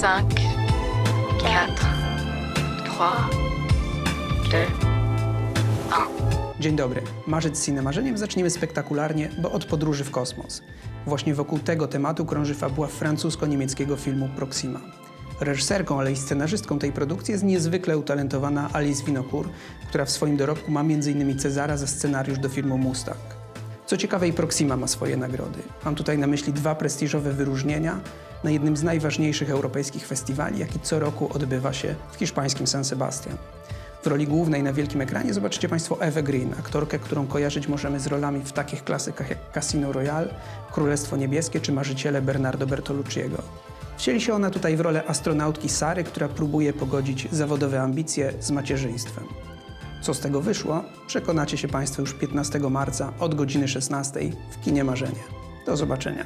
Cinq, quatre, trois, deux, Dzień dobry. Marzec z cinemarzeniem zaczniemy spektakularnie, bo od podróży w kosmos. Właśnie wokół tego tematu krąży fabuła francusko-niemieckiego filmu Proxima. Reżyserką, ale i scenarzystką tej produkcji jest niezwykle utalentowana Alice Winocourt, która w swoim dorobku ma m.in. Cezara za scenariusz do filmu Mustang. Co ciekawe, i Proxima ma swoje nagrody. Mam tutaj na myśli dwa prestiżowe wyróżnienia na jednym z najważniejszych europejskich festiwali, jaki co roku odbywa się w hiszpańskim San Sebastian. W roli głównej na wielkim ekranie zobaczycie Państwo Ewę Green, aktorkę, którą kojarzyć możemy z rolami w takich klasykach jak Casino Royale, Królestwo Niebieskie czy Marzyciele Bernardo Bertolucciego. Wcieli się ona tutaj w rolę astronautki Sary, która próbuje pogodzić zawodowe ambicje z macierzyństwem. Co z tego wyszło, przekonacie się Państwo już 15 marca od godziny 16 w kinie Marzenie. Do zobaczenia.